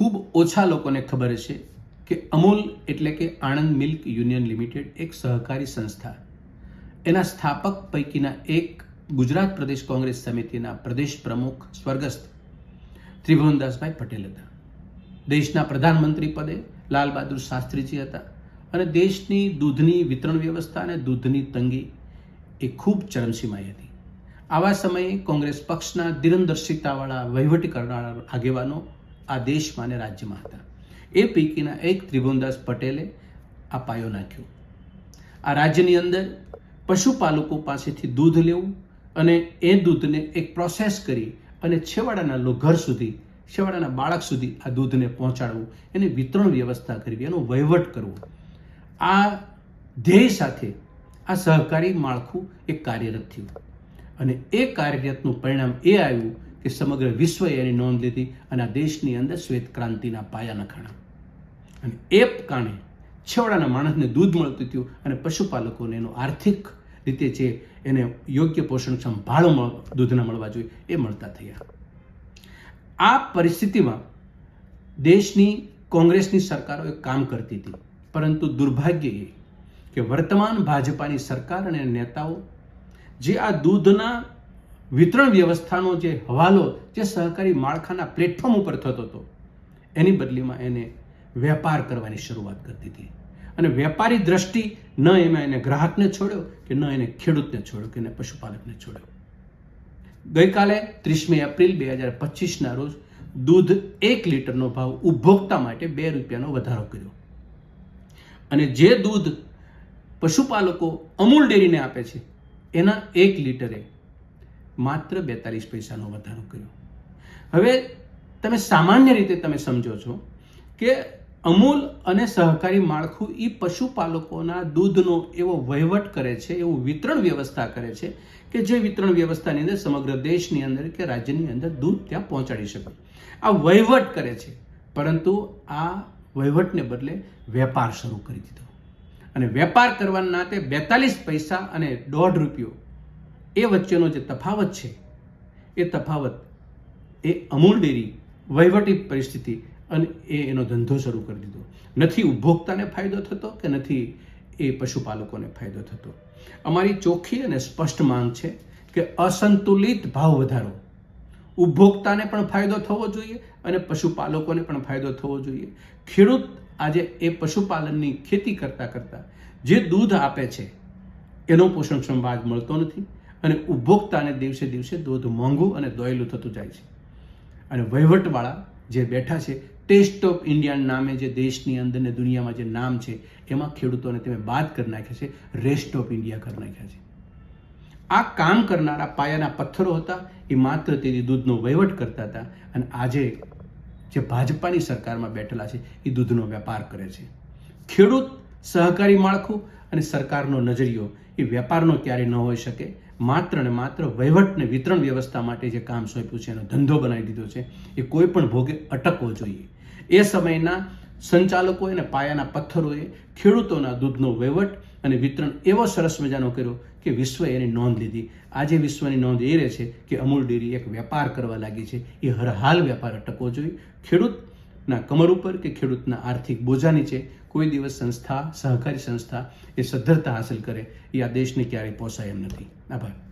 ખૂબ ઓછા લોકોને ખબર છે કે અમૂલ એટલે કે આણંદ મિલ્ક યુનિયન લિમિટેડ એક સહકારી સંસ્થા. એના સ્થાપક પૈકીના એક ગુજરાત પ્રદેશ કોંગ્રેસ સમિતિના પ્રદેશ પ્રમુખ સ્વર્ગસ્થ ત્રિભુવનદાસભાઈ પટેલ હતા. દેશના પ્રધાનમંત્રી પદે લાલ બહાદુર શાસ્ત્રીજી હતા અને દેશની દૂધની વિતરણ વ્યવસ્થા અને દૂધની તંગી એ ખૂબ ચરમસીમાઈ હતી. આવા સમયે કોંગ્રેસ પક્ષના દિરંદર્શિતાવાળા વહીવટી કરનારા આગેવાનો આ દેશમાં અને રાજ્યમાં હતા. એ પૈકીના એક ત્રિભુવનદાસ પટેલે આ પાયો નાખ્યો. આ રાજ્યની અંદર પશુપાલકો પાસેથી દૂધ લેવું અને એ દૂધને એક પ્રોસેસ કરી અને છેવાડાના ઘર સુધી, છેવાડાના બાળક સુધી આ દૂધને પહોંચાડવું, એને વિતરણ વ્યવસ્થા કરવી, એનો વહીવટ કરવો. આ ધ્યેય સાથે આ સહકારી માળખું એક કાર્યરત થયું. અને એ કાર્યરતનું પરિણામ એ આવ્યું કે સમગ્ર વિશ્વએ એની નોંધ લીધી અને આ દેશની અંદર શ્વેત ક્રાંતિના પાયા નખાણા અને એ કારણે છેવાડાના માણસને દૂધ મળતું થયું અને પશુપાલકોને એનો આર્થિક રીતે જે એને યોગ્ય પોષણ સંભાળો દૂધના મળવા જોઈએ એ મળતા થયા. આ પરિસ્થિતિમાં દેશની કોંગ્રેસની સરકારો એ કામ કરતી હતી, પરંતુ દુર્ભાગ્ય એ કે વર્તમાન ભાજપાની સરકાર અને નેતાઓ જે આ દૂધના વિતરણ વ્યવસ્થાનો જે હવાલો જે સહકારી માળખાના પ્લેટફોર્મ ઉપર થતો હતો, એની બદલીમાં એને વેપાર કરવાની શરૂઆત કરી દીધી અને વેપારી દ્રષ્ટિ ન એમાં એને ગ્રાહકને છોડ્યો કે ન એને ખેડૂતને છોડ્યો કે એને પશુપાલકને છોડ્યો. ગઈકાલે ત્રીસમી એપ્રિલ બે હજાર પચીસના રોજ દૂધ એક લીટરનો ભાવ ઉપભોક્તા માટે બે રૂપિયાનો વધારો કર્યો. અને જે દૂધ પશુપાલકો અમૂલ ડેરીને આપે છે, એના એક લીટરે માત્ર બેતાલીસ પૈસાનો વધારો કર્યો. હવે તમે સામાન્ય રીતે તમે સમજો છો કે અમૂલ અને સહકારી માળખું એ પશુપાલકોના દૂધનો એવો વહીવટ કરે છે, એવું વિતરણ વ્યવસ્થા કરે છે કે જે વિતરણ વ્યવસ્થાની અંદર સમગ્ર દેશની અંદર કે રાજ્યની અંદર દૂધ ત્યાં પહોંચાડી શકે. આ વહીવટ કરે છે, પરંતુ આ વહીવટને બદલે વેપાર શરૂ કરી દીધો. અને વેપાર કરવાના નાતે બેતાલીસ પૈસા અને દોઢ રૂપિયો એ વચ્ચેનો જે તફાવત છે, એ તફાવત એ અમૂલ ડેરી વહીવટી પરિસ્થિતિ અને એ એનો ધંધો શરૂ કરી દીધો. નથી ઉપભોક્તાને ફાયદો થતો કે નથી એ પશુપાલકોને ફાયદો થતો? અમારી ચોખ્ખી અને સ્પષ્ટ માંગ છે કે અસંતુલિત ભાવ વધારો. ઉપભોક્તાને પણ ફાયદો થવો જોઈએ અને પશુપાલકોને પણ ફાયદો થવો જોઈએ. ખેડૂત આજે એ પશુપાલનની ખેતી કરતાં કરતાં જે દૂધ આપે છે, એનો પોષણક્ષમ ભાગ મળતો નથી. અને ઉપભોક્તાને દિવસે દિવસે દૂધ મોંઘું અને દોયલું થતું જાય છે. અને વહીવટવાળા જે બેઠા છે ટેસ્ટ ઓફ ઇન્ડિયા નામે જે દેશની અંદર ને દુનિયામાં જે નામ છે, એમાં ખેડૂતોને તમે બાદ કરી નાખ્યા છે રેસ્ટ ઓફ ઇન્ડિયા કરી નાખ્યા છે. આ કામ કરનારા પાયાના પથ્થરો હતા, એ માત્ર તેથી દૂધનો વહીવટ કરતા હતા અને આજે જે ભાજપાની સરકારમાં બેઠેલા છે, એ દૂધનો વેપાર કરે છે. ખેડૂત સહકારી માળખું અને સરકારનો નજરિયો, એ વેપારનો ક્યારેય ન હોઈ શકે માત્ર ને માત્ર વહીવટ ને વિતરણ વ્યવસ્થા માટે જે કામ સોંપ્યું છે, એનો ધંધો બનાવી દીધો છે, એ કોઈ પણ ભોગે અટકવો જોઈએ. એ સમયના સંચાલકોએ અને પાયાના પથ્થરોએ ખેડૂતોના દૂધનો વહીવટ અને વિતરણ એવો સરસ મજાનો કર્યો કે વિશ્વએ એની નોંધ લીધી. આજે વિશ્વની નોંધ એ રહે છે કે અમૂલ ડેરી એક વેપાર કરવા લાગી છે. એ હરહાલ વેપાર અટકવો જોઈએ. ખેડૂતના કમર ઉપર કે ખેડૂતના આર્થિક બોજા નીચે કોઈ દિવસ સંસ્થા, સહકારી સંસ્થા એ સદ્ધરતા હાંસલ કરે એ આ દેશને ક્યારેય પોસાય એમ નથી. આભાર.